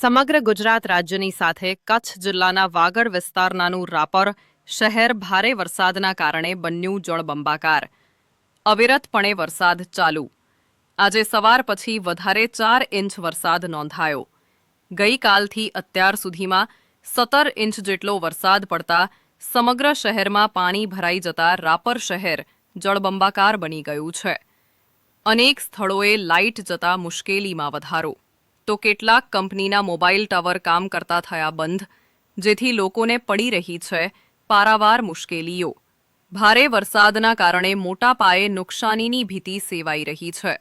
સમગ્ર ગુજરાત રાજ્યની સાથે કચ્છ જિલ્લાના વાગડ વિસ્તારનાનું રાપર શહેર ભારે વરસાદના કારણે બન્યું જળબંબાકાર. અવિરતપણે વરસાદ ચાલુ. આજે સવાર પછી વધારે ચાર ઇંચ વરસાદ નોંધાયો. ગઈકાલથી અત્યાર સુધીમાં સત્તર ઇંચ જેટલો વરસાદ પડતા સમગ્ર શહેરમાં પાણી ભરાઈ જતા રાપર શહેર જળબંબાકાર બની ગયું છે. અનેક સ્થળોએ લાઇટ જતા મુશ્કેલીમાં વધારો. તો કેટલાક કંપનીના મોબાઈલ ટાવર કામ કરતા થયા બંધ, જેથી લોકોને પડી રહી છે પારાવાર મુશ્કેલીઓ. ભારે વરસાદના કારણે મોટા પાયે નુકસાનીની ભીતિ સેવાઈ રહી છે.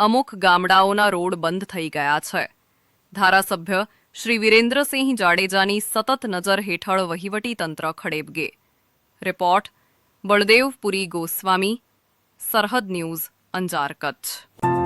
અમુક ગામડાઓના રોડ બંધ થઈ ગયા છે. ધારાસભ્ય શ્રી વિરેન્દ્રસિંહ જાડેજાની સતત નજર હેઠળ વહીવટીતંત્ર ખડેબગે. રિપોર્ટ, બળદેવપુરી ગોસ્વામી, સરહદ ન્યૂઝ અંજાર કચ્છ